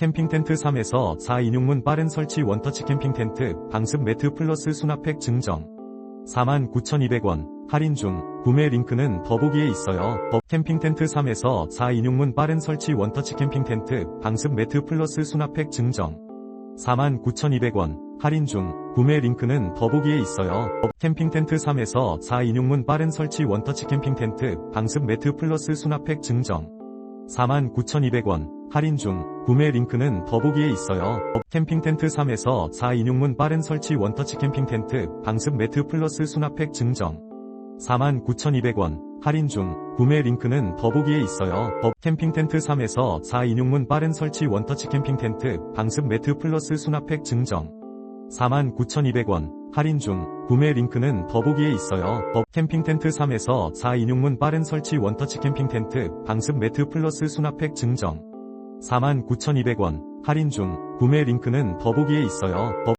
캠핑 텐트 3에서 4 인용문 빠른 설치 원터치 캠핑 텐트 방습 매트 플러스 수납팩 증정. 49,200원. 할인 중. 구매 링크는 더보기에 있어요. 더- 캠핑 텐트 3에서 4 인용문 빠른 설치 원터치 캠핑 텐트 방습 매트 플러스 수납팩 증정. 49,200원. 할인 중. 구매 링크는 더보기에 있어요. 더- 캠핑 텐트 3에서 4 인용문 빠른 설치 원터치 캠핑 텐트 방습 매트 플러스 수납팩 증정. 49,200원 할인 중 구매 링크는 더보기에 있어요. 더- 캠핑 텐트 3에서 4 인용문 빠른 설치 원터치 캠핑 텐트 방습 매트 플러스 수납팩 증정 49,200원 할인 중 구매 링크는 더보기에 있어요. 더- 캠핑 텐트 3에서 4 인용문 빠른 설치 원터치 캠핑 텐트 방습 매트 플러스 수납팩 증정 49,200원 할인 중 구매 링크는 더보기에 있어요. 더- 캠핑 텐트 3에서 4 인용문 빠른 설치 원터치 캠핑 텐트 방습 매트 플러스 수납팩 증정 49,200원 할인 중 구매 링크는 더보기에 있어요. 더-